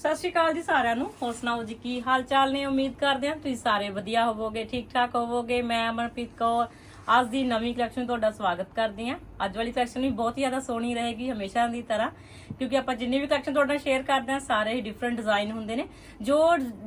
ਸਤਿ ਸ਼੍ਰੀ ਅਕਾਲ ਜੀ ਸਾਰਿਆਂ ਨੂੰ। ਹੋਰ ਸੁਣਾਓ ਜੀ, ਕੀ ਹਾਲ ਚਾਲ ਨੇ? ਉਮੀਦ ਕਰਦੇ ਹਾਂ ਤੁਸੀਂ ਸਾਰੇ ਵਧੀਆ ਹੋਵੋਗੇ, ਠੀਕ ਠਾਕ ਹੋਵੋਗੇ। ਮੈਂ ਅਮਰਪ੍ਰੀਤ ਕੌਰ ਅੱਜ ਦੀ ਨਵੀਂ ਕਲੈਕਸ਼ਨ ਤੁਹਾਡਾ ਸਵਾਗਤ ਕਰਦੀ ਹਾਂ। ਅੱਜ ਵਾਲੀ ਕਲੈਕਸ਼ਨ ਵੀ ਬਹੁਤ ਹੀ ਜ਼ਿਆਦਾ ਸੋਹਣੀ ਰਹੇਗੀ ਹਮੇਸ਼ਾ ਦੀ ਤਰ੍ਹਾਂ, ਕਿਉਂਕਿ ਆਪਾਂ ਜਿੰਨੀ ਵੀ ਕਲੈਕਸ਼ਨ ਤੁਹਾਡੇ ਨਾਲ ਸ਼ੇਅਰ ਕਰਦੇ ਹਾਂ, ਸਾਰੇ ਹੀ ਡਿਫਰੈਂਟ ਡਿਜ਼ਾਈਨ ਹੁੰਦੇ ਨੇ। ਜੋ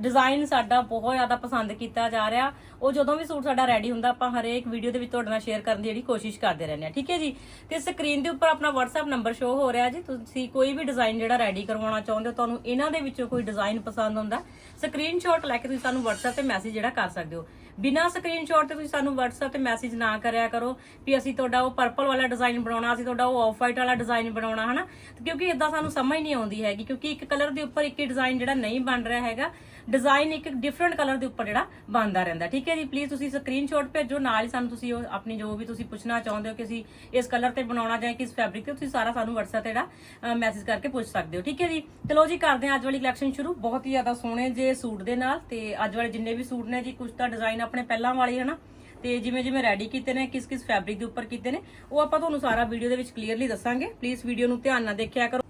ਡਿਜ਼ਾਈਨ ਸਾਡਾ ਬਹੁਤ ਜ਼ਿਆਦਾ ਪਸੰਦ ਕੀਤਾ ਜਾ ਰਿਹਾ, ਉਹ ਜਦੋਂ ਵੀ ਸੂਟ ਸਾਡਾ ਰੈਡੀ ਹੁੰਦਾ, ਆਪਾਂ ਹਰੇਕ ਵੀਡੀਓ ਦੇ ਵਿੱਚ ਤੁਹਾਡੇ ਨਾਲ ਸ਼ੇਅਰ ਕਰਨ ਦੀ ਜਿਹੜੀ ਕੋਸ਼ਿਸ਼ ਕਰਦੇ ਰਹਿੰਦੇ ਹਾਂ, ਠੀਕ ਹੈ ਜੀ? ਤੇ ਸਕਰੀਨ ਦੇ ਉੱਪਰ ਆਪਣਾ WhatsApp ਨੰਬਰ ਸ਼ੋ ਹੋ ਰਿਹਾ ਜੀ। ਤੁਸੀਂ ਕੋਈ ਵੀ ਡਿਜ਼ਾਈਨ ਜਿਹੜਾ ਰੈਡੀ ਕਰਵਾਉਣਾ ਚਾਹੁੰਦੇ ਹੋ, ਤੁਹਾਨੂੰ ਇਹਨਾਂ ਦੇ ਵਿੱਚੋਂ ਕੋਈ ਡਿਜ਼ਾਈਨ ਪਸੰਦ ਹੁੰਦਾ ਸਕਰੀਨਸ਼ਾਟ ਲੈ ਕੇ ਤੁਸੀਂ ਸਾਨੂੰ WhatsApp ਤੇ ਮੈਸੇਜ ਜਿਹੜਾ ਕਰ ਸਕਦੇ ਹੋ। ਬਿਨਾ ਸਕਰੀਨਸ਼ਾਟ ਤੇ ਤੁਸੀਂ ਸਾਨੂੰ WhatsApp ਤੇ ਮੈਸੇਜ ਨਾ ਕਰਿਆ ਕਰੋ ਵੀ ਅਸੀਂ ਤੁਹਾਡਾ ਉਹ ਪਰਪਲ ਵਾਲਾ ਡਿਜ਼ਾਈਨ ਬਣਾਉਣਾ, ਅਸੀਂ ਤੁਹਾਡਾ ਉਹ ਆਫ ਵਾਈਟ ਵਾਲਾ ਡਿਜ਼ਾਈਨ ਬਣਾਉਣਾ, ਹਨਾ? ਕਿਉਂਕਿ ਇਦਾਂ ਸਾਨੂੰ ਸਮਝ ਨਹੀਂ ਆਉਂਦੀ ਹੈਗੀ, ਕਿਉਂਕਿ ਇੱਕ ਕਲਰ ਦੇ ਉੱਪਰ ਇੱਕ ਹੀ ਡਿਜ਼ਾਈਨ ਜਿਹੜਾ ਨਹੀਂ ਬਣ ਰਿਹਾ ਹੈਗਾ ਡਿਜ਼ਾਈਨ ਇੱਕ ਡਿਫਰੈਂਟ ਕਲਰ ਦੇ ਉੱਪਰ ਜਿਹੜਾ ਬਣਦਾ ਰਹਿੰਦਾ। ਠੀਕ ਹੈ ਜੀ? ਪਲੀਜ਼ ਤੁਸੀਂ ਸਕਰੀਨਸ਼ਾਟ ਭੇਜੋ, ਨਾਲ ਹੀ ਸਾਨੂੰ ਤੁਸੀਂ ਉਹ ਆਪਣੀ ਜੋ ਵੀ ਤੁਸੀਂ ਪੁੱਛਣਾ ਚਾਹੁੰਦੇ ਹੋ ਕਿ ਅਸੀਂ ਇਸ ਕਲਰ ਤੇ ਬਣਾਉਣਾ ਜਾਂ ਕਿਸ ਫੈਬਰਿਕ ਤੇ, ਤੁਸੀਂ ਸਾਰਾ ਸਾਨੂੰ WhatsApp ਤੇ ਜਿਹੜਾ ਮੈਸੇਜ ਕਰਕੇ ਪੁੱਛ ਸਕਦੇ ਹੋ। ਠੀਕ ਹੈ ਜੀ? ਚਲੋ ਜੀ, ਕਰਦੇ ਹਾਂ ਅੱਜ ਵਾਲੀ ਕਲੈਕਸ਼ਨ ਸ਼ੁਰੂ। ਬਹੁਤ ਹੀ ਜ਼ਿਆਦਾ ਸੋਹਣੇ ਜੇ ਸੂਟ ਦੇ ਨਾਲ ਤੇ ਅੱਜ ਵਾਲੇ ਜਿੰਨੇ ਵੀ ਸੂਟ ਨੇ ਜੀ ਕੁਝ ਤਾਂ ਡਿਜ਼ਾਈਨ ਆਪਣੇ ਪਹਿਲਾਂ ਵਾਲੇ ਹਨਾ। ਤੇ ਜਿਵੇਂ ਜਿਵੇਂ ਰੈਡੀ ਕੀਤੇ ਨੇ, ਕਿਸ ਕਿਸ ਫੈਬਰਿਕ ਦੇ ਉੱਪਰ ਕੀਤੇ ਨੇ, ਉਹ ਆਪਾਂ ਤੁਹਾਨੂੰ ਸਾਰਾ ਵੀਡੀਓ ਦੇ ਵਿੱਚ ਕਲੀਅਰਲੀ ਦੱਸਾਂਗੇ। ਪਲੀਜ਼ ਵੀਡੀਓ ਨੂੰ ਧਿਆਨ ਨਾਲ ਦੇਖਿਆ ਕਰੋ।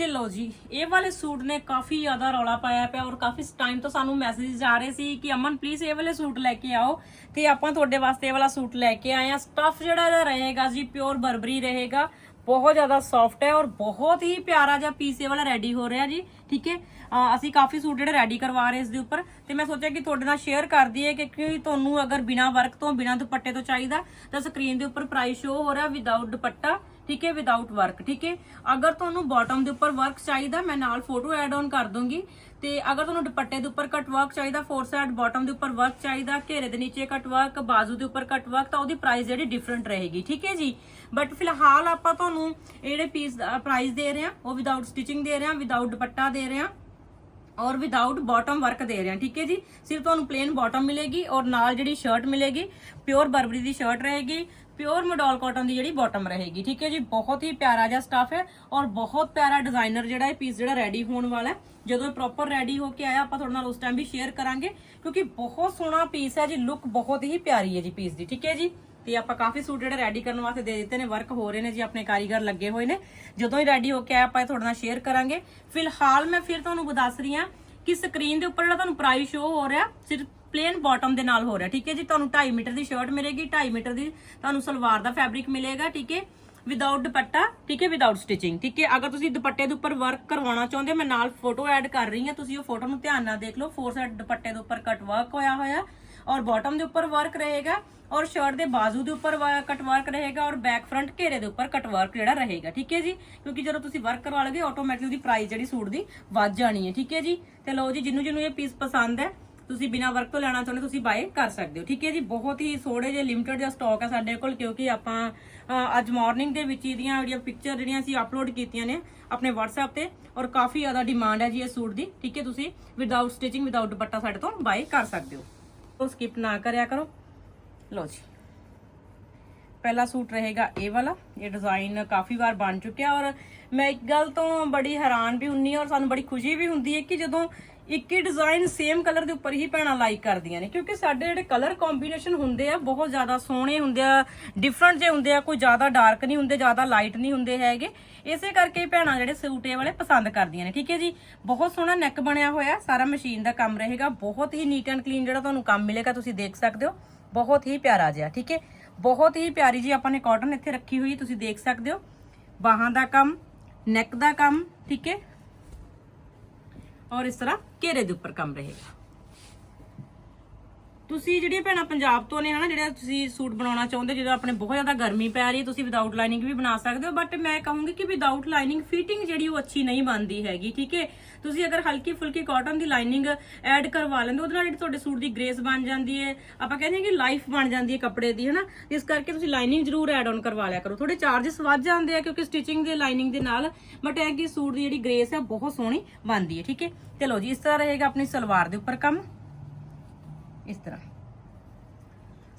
ਤੇ ਲਓ ਜੀ, ਇਹ ਵਾਲੇ ਸੂਟ ਨੇ ਕਾਫੀ ਜ਼ਿਆਦਾ ਰੌਲਾ ਪਾਇਆ ਪਿਆ ਔਰ ਕਾਫੀ ਟਾਈਮ ਤੋਂ ਸਾਨੂੰ ਮੈਸੇजेस ਆ ਰਹੇ ਸੀ ਕਿ ਅਮਨ ਪਲੀਜ਼ ਇਹ ਵਾਲੇ ਸੂਟ ਲੈ ਕੇ ਆਓ ਤੇ ਆਪਾਂ ਤੁਹਾਡੇ ਵਾਸਤੇ ਇਹ ਵਾਲਾ ਸੂਟ ਲੈ ਕੇ ਆਏ ਆ ਸਟਫ ਜਿਹੜਾ ਇਹਦਾ ਰਹੇਗਾ ਜੀ ਪਿਓਰ ਬਰਬਰੀ ਰਹੇਗਾ, ਬਹੁਤ ਜ਼ਿਆਦਾ ਸੌਫਟ ਹੈ ਔਰ ਬਹੁਤ ਹੀ ਪਿਆਰਾ ਜਿਹਾ ਪੀਸ ਇਹ ਵਾਲਾ ਰੈਡੀ ਹੋ ਰਿਹਾ ਜੀ। ਠੀਕ ਹੈ? ਅਸੀਂ ਕਾਫੀ ਸੂਟ ਜਿਹੜੇ ਰੈਡੀ ਕਰਵਾ ਰਹੇ ਇਸ ਦੇ ਉੱਪਰ। ਤੇ ਮੈਂ ਸੋਚਿਆ ਕਿ ਤੁਹਾਡੇ ਨਾਲ ਸ਼ੇਅਰ ਕਰਦੀ ਹੈ ਕਿ ਤੁਹਾਨੂੰ ਅਗਰ ਬਿਨਾ ਵਰਕ ਤੋਂ, ਬਿਨਾ ਦੁਪੱਟੇ ਤੋਂ ਚਾਹੀਦਾ, ਤਾਂ ਸਕਰੀਨ ਦੇ ਉੱਪਰ ਪ੍ਰਾਈਸ ਸ਼ੋ ਹੋ ਰਿਹਾ ਵਿਦਆਊਟ ਦੁਪੱਟਾ, ਠੀਕ ਹੈ? ਵਿਦਆਊਟ ਵਰਕ ਠੀਕ ਹੈ? ਅਗਰ ਤੁਹਾਨੂੰ ਬਾਟਮ ਦੇ ਉੱਪਰ ਵਰਕ ਚਾਹੀਦਾ, ਮੈਂ ਨਾਲ ਫੋਟੋ ਐਡ ਆਨ ਕਰ ਦੂੰਗੀ ਤੇ ਅਗਰ ਤੁਹਾਨੂੰ ਦੁਪੱਟੇ ਦੇ ਉੱਪਰ ਕਟ ਵਰਕ ਚਾਹੀਦਾ ਫੋਰ ਸਾਈਡ ਬਾਟਮ ਦੇ ਉੱਪਰ ਵਰਕ ਚਾਹੀਦਾ, ਘੇਰੇ ਦੇ ਨੀਚੇ ਕਟ ਵਰਕ ਬਾਜ਼ੂ ਦੇ ਉੱਪਰ ਕਟ ਵਰਕ ਤਾਂ ਉਹਦੀ ਪ੍ਰਾਈਸ ਜਿਹੜੀ ਡਿਫਰੈਂਟ ਰਹੇਗੀ, ਠੀਕ ਹੈ ਜੀ? ਬਟ ਫਿਲਹਾਲ ਆਪਾਂ ਤੁਹਾਨੂੰ ਜਿਹੜੇ ਪੀਸ ਦਾ ਪ੍ਰਾਈਸ ਦੇ ਰਹੇ ਹਾਂ, ਉਹ ਵਿਦਆਊਟ ਸਟਿਚਿੰਗ ਦੇ ਰਹੇ ਹਾਂ ਵਿਦਆਊਟ ਦੁਪੱਟਾ ਦੇ ਰਹੇ ਹਾਂ ਔਰ ਵਿਦਆਊਟ ਬਾਟਮ ਵਰਕ ਦੇ ਰਹੇ ਹਾਂ, ਠੀਕ ਹੈ ਜੀ? ਸਿਰਫ ਤੁਹਾਨੂੰ ਪਲੇਨ ਬਾਟਮ ਮਿਲੇਗੀ ਔਰ ਨਾਲ ਜਿਹੜੀ ਸ਼ਰਟ ਮਿਲੇਗੀ ਪਿਓਰ ਬਰਬਰੀ ਦੀ ਸ਼ਰਟ ਰਹੇਗੀ ਪਿਓਰ ਮਡੋਲ ਕਾਟਨ ਦੀ ਜਿਹੜੀ ਬਾਟਮ ਰਹੇਗੀ, ਠੀਕ ਹੈ ਜੀ? ਬਹੁਤ ਹੀ ਪਿਆਰਾ ਜਿਹਾ ਸਟਾਫ ਹੈ ਔਰ ਬਹੁਤ ਪਿਆਰਾ ਡਿਜ਼ਾਈਨਰ ਜਿਹੜਾ ਇਹ ਪੀਸ ਜਿਹੜਾ ਰੈਡੀ ਹੋਣ ਵਾਲਾ ਜਦੋਂ ਇਹ ਪ੍ਰੋਪਰ ਰੈਡੀ ਹੋ ਕੇ ਆਇਆ, ਆਪਾਂ ਤੁਹਾਡੇ ਨਾਲ ਉਸ ਟਾਈਮ ਵੀ ਸ਼ੇਅਰ ਕਰਾਂਗੇ, ਕਿਉਂਕਿ ਬਹੁਤ ਸੋਹਣਾ ਪੀਸ ਹੈ ਜੀ ਲੁੱਕ ਬਹੁਤ ਹੀ ਪਿਆਰੀ ਹੈ ਜੀ ਪੀਸ ਦੀ, ਠੀਕ ਹੈ ਜੀ? ਤੇ ਆਪਾਂ ਕਾਫੀ ਸੂਟ ਜਿਹੜੇ ਰੈਡੀ ਕਰਨ ਵਾਸਤੇ ਦੇ ਦਿੱਤੇ ਨੇ ਵਰਕ ਹੋ ਰਹੇ ਨੇ ਜੀ, ਆਪਣੇ ਕਾਰੀਗਰ ਲੱਗੇ ਹੋਏ ਨੇ। ਜਦੋਂ ਹੀ ਰੈਡੀ ਹੋ ਕੇ ਆਇਆ ਆਪਾਂ ਤੁਹਾਡੇ ਨਾਲ ਸ਼ੇਅਰ ਕਰਾਂਗੇ। ਫਿਲਹਾਲ ਮੈਂ ਫਿਰ ਤੁਹਾਨੂੰ ਦੱਸ ਰਹੀ ਹਾਂ ਕਿ ਸਕਰੀਨ ਦੇ ਉੱਪਰ ਜਿਹੜਾ ਤੁਹਾਨੂੰ ਪ੍ਰਾਈਸ ਸ਼ੋ ਹੋ ਰਿਹਾ, ਸਿਰਫ ਪਲੇਨ ਬਾਟਮ ਦੇ ਨਾਲ ਹੋ ਰਿਹਾ, ਠੀਕ ਹੈ ਜੀ? ਤੁਹਾਨੂੰ 2.5 ਮੀਟਰ ਦੀ ਸ਼ਰਟ ਮਿਲੇਗੀ 2.5 ਮੀਟਰ ਦੀ ਤੁਹਾਨੂੰ ਸਲਵਾਰ ਦਾ ਫੈਬਰਿਕ ਮਿਲੇਗਾ, ਠੀਕ ਹੈ? ਵਿਦਆਊਟ ਦੁਪੱਟਾ, ਠੀਕ ਹੈ? ਵਿਦਆਊਟ ਸਟਿਚਿੰਗ ਠੀਕ ਹੈ? ਅਗਰ ਤੁਸੀਂ ਦੁਪੱਟੇ ਦੇ ਉੱਪਰ ਵਰਕ ਕਰਵਾਉਣਾ ਚਾਹੁੰਦੇ ਹੋ, ਮੈਂ ਨਾਲ ਫੋਟੋ ਐਡ ਕਰ ਰਹੀ ਹਾਂ, ਤੁਸੀਂ ਉਹ ਫੋਟੋ ਨੂੰ ਧਿਆਨ ਨਾਲ ਦੇਖ ਲਓ। ਫੋਰ ਸਾਈਡ ਦੁਪੱਟੇ ਦੇ ਉੱਪਰ ਕਟ ਵਰਕ ਹੋਇਆ ਹੋਇਆ। ਔਰ ਬਾਟਮ ਦੇ ਉੱਪਰ ਵਰਕ ਰਹੇਗਾ ਔਰ ਸ਼ਰਟ ਦੇ ਬਾਜ਼ੂ ਦੇ ਉੱਪਰ ਕਟ ਵਰਕ ਰਹੇਗਾ ਔਰ ਬੈਕ ਫਰੰਟ ਘੇਰੇ ਦੇ ਉੱਪਰ ਕਟ ਵਰਕ ਜਿਹੜਾ ਰਹੇਗਾ, ਠੀਕ ਹੈ ਜੀ? ਕਿਉਂਕਿ ਜਦੋਂ ਤੁਸੀਂ ਵਰਕ ਕਰਵਾ ਲਓਗੇ ਆਟੋਮੈਟਿਕ ਉਹਦੀ ਪ੍ਰਾਈਸ ਜਿਹੜੀ ਸੂਟ ਦੀ ਵੱਧ ਜਾਣੀ ਹੈ, ਠੀਕ ਹੈ ਜੀ? ਤੇ ਲਓ ਜੀ, ਜਿੰਨੂੰ ਜਿੰਨੂੰ ਇਹ ਪੀਸ ਪਸੰਦ ਹੈ, ਤੁਸੀਂ ਬਿਨਾ ਵਰਕ ਤੋਂ ਲੈਣਾ ਚਾਹੁੰਦੇ, ਤੁਸੀਂ ਬਾਏ ਕਰ ਸਕਦੇ ਹੋ, ਠੀਕ ਹੈ ਜੀ? ਬਹੁਤ ਹੀ ਥੋੜੇ ਜਿਹੇ ਲਿਮਟਿਡ ਜਿਹਾ ਸਟਾਕ ਹੈ ਸਾਡੇ ਕੋਲ, ਕਿਉਂਕਿ ਆਪਾਂ ਅੱਜ ਮਾਰਨਿੰਗ ਦੇ ਵਿੱਚ ਇਹਦੀਆਂ ਜਿਹੜੀਆਂ ਪਿਕਚਰ ਜਿਹੜੀਆਂ ਅਸੀਂ ਅਪਲੋਡ ਕੀਤੀਆਂ ਨੇ ਆਪਣੇ WhatsApp ਤੇ, ਔਰ ਕਾਫੀ ਜ਼ਿਆਦਾ ਡਿਮਾਂਡ ਹੈ ਜੀ ਇਸ ਸੂਟ ਦੀ, ਠੀਕ ਹੈ ਤੁਸੀਂ? ਵਿਦਆਊਟ ਸਟਿਚਿੰਗ ਵਿਦਆਊਟ ਦੁਪੱਟਾ ਸਾਡੇ ਤੋਂ ਬਾਏ ਕਰ ਸਕਦੇ ਹੋ। ਉਹ ਸਕਿਪ ਨਾ ਕਰਿਆ ਕਰੋ ਲਓ ਜੀ ਪਹਿਲਾ ਸੂਟ ਰਹੇਗਾ ਇਹ ਵਾਲਾ ਇਹ ਡਿਜ਼ਾਈਨ ਕਾਫੀ ਵਾਰ ਬਣ ਚੁੱਕਿਆ ਔਰ ਮੈਂ ਇੱਕ ਗੱਲ ਤੋਂ ਬੜੀ ਹੈਰਾਨ ਵੀ ਹੁੰਨੀ ਔਰ ਸਾਨੂੰ ਬੜੀ ਖੁਸ਼ੀ ਵੀ ਹੁੰਦੀ ਹੈ ਕਿ ਜਦੋਂ ਇੱਕ ਹੀ ਡਿਜ਼ਾਈਨ ਸੇਮ ਕਲਰ ਦੇ ਉੱਪਰ ਹੀ ਭੈਣਾਂ ਲਾਈਕ ਕਰਦੀਆਂ ਨੇ, ਕਿਉਂਕਿ ਸਾਡੇ ਜਿਹੜੇ ਕਲਰ ਕੰਬੀਨੇਸ਼ਨ ਹੁੰਦੇ ਆ, ਬਹੁਤ ਜ਼ਿਆਦਾ ਸੋਹਣੇ ਹੁੰਦੇ ਆ ਡਿਫਰੈਂਟ ਜੇ ਹੁੰਦੇ ਆ, ਕੋਈ ਜ਼ਿਆਦਾ ਡਾਰਕ ਨਹੀਂ ਹੁੰਦੇ, ਜ਼ਿਆਦਾ ਲਾਈਟ ਨਹੀਂ ਹੁੰਦੇ ਹੈਗੇ। ਇਸੇ ਕਰਕੇ ਭੈਣਾਂ ਜਿਹੜੇ ਸੂਟੇ ਵਾਲੇ ਪਸੰਦ ਕਰਦੀਆਂ ਨੇ, ਠੀਕ ਹੈ ਜੀ? ਬਹੁਤ ਸੋਹਣਾ ਨੈਕ ਬਣਿਆ ਹੋਇਆ, ਸਾਰਾ ਮਸ਼ੀਨ ਦਾ ਕੰਮ ਰਹੇਗਾ, ਬਹੁਤ ਹੀ ਨੀਟ ਐਂਡ ਕਲੀਨ ਜਿਹੜਾ ਤੁਹਾਨੂੰ ਕੰਮ ਮਿਲੇਗਾ, ਤੁਸੀਂ ਦੇਖ ਸਕਦੇ ਹੋ। ਬਹੁਤ ਹੀ ਪਿਆਰਾ ਜਿਹਾ, ਠੀਕ ਹੈ? ਬਹੁਤ ਹੀ ਪਿਆਰੀ ਜੀ ਆਪਾਂ ਨੇ ਕਾਟਨ ਇੱਥੇ ਰੱਖੀ ਹੋਈ, ਤੁਸੀਂ ਦੇਖ ਸਕਦੇ ਹੋ। ਬਾਹਾਂ ਦਾ ਕੰਮ ਨੈਕ ਦਾ ਕੰਮ, ਠੀਕ ਹੈ? ਔਰ ਇਸ ਤਰ੍ਹਾਂ ਘੇਰੇ ਦੇ ਉੱਪਰ ਕੰਮ ਰਹੇਗਾ ਤੁਸੀਂ ਜਿਹੜੀਆਂ ਭੈਣਾਂ ਪੰਜਾਬ ਤੋਂ ਨੇ ਹਨਾ, ਜਿਹੜਾ ਤੁਸੀਂ ਸੂਟ ਬਣਾਉਣਾ ਚਾਹੁੰਦੇ ਜਦੋਂ ਆਪਣੇ ਬਹੁਤ ਜ਼ਿਆਦਾ ਗਰਮੀ ਪੈ ਰਹੀ ਹੈ, ਤੁਸੀਂ ਵਿਦਆਊਟ ਲਾਈਨਿੰਗ ਵੀ ਬਣਾ ਸਕਦੇ ਹੋ ਬਟ ਮੈਂ ਕਹੂੰਗੀ ਕਿ ਵਿਦਆਊਟ ਲਾਈਨਿੰਗ ਫਿਟਿੰਗ ਜਿਹੜੀ ਉਹ ਅੱਛੀ ਨਹੀਂ ਬਣਦੀ ਹੈਗੀ, ਠੀਕ ਹੈ? ਤੁਸੀਂ ਅਗਰ ਹਲਕੀ ਫੁਲਕੀ ਕਾਟਨ ਦੀ ਲਾਈਨਿੰਗ ਐਡ ਕਰਵਾ ਲੈਂਦੇ ਉਹਦੇ ਨਾਲ ਜਿਹੜੀ ਤੁਹਾਡੇ ਸੂਟ ਦੀ ਗ੍ਰੇਸ ਬਣ ਜਾਂਦੀ ਹੈ, ਆਪਾਂ ਕਹਿੰਦੇ ਹਾਂ ਕਿ ਲਾਈਫ ਬਣ ਜਾਂਦੀ ਹੈ ਕੱਪੜੇ ਦੀ, ਹਨਾ? ਇਸ ਕਰਕੇ ਤੁਸੀਂ ਲਾਈਨਿੰਗ ਜ਼ਰੂਰ ਐਡ ਆਨ ਕਰਵਾ ਲਿਆ ਕਰੋ। ਥੋੜੇ ਚਾਰजेस ਵੱਧ ਜਾਂਦੇ ਆ ਕਿਉਂਕਿ ਸਟਿਚਿੰਗ ਦੇ ਲਾਈਨਿੰਗ ਦੇ ਨਾਲ ਬਟ ਇਹ ਕਿ ਸੂਟ ਦੀ ਜਿਹੜੀ ਗ੍ਰੇਸ ਹੈ, ਬਹੁਤ ਸੋਹਣੀ ਬਣਦੀ ਹੈ, ਠੀਕ ਹੈ? ਚਲੋ ਜੀ, ਇਸ ਤਰ੍ਹਾਂ ਰਹੇਗਾ ਆਪਣੀ ਸਲਵਾਰ ਦੇ ਉੱਪਰ ਕੰਮ। ਇਸ ਤਰ੍ਹਾਂ।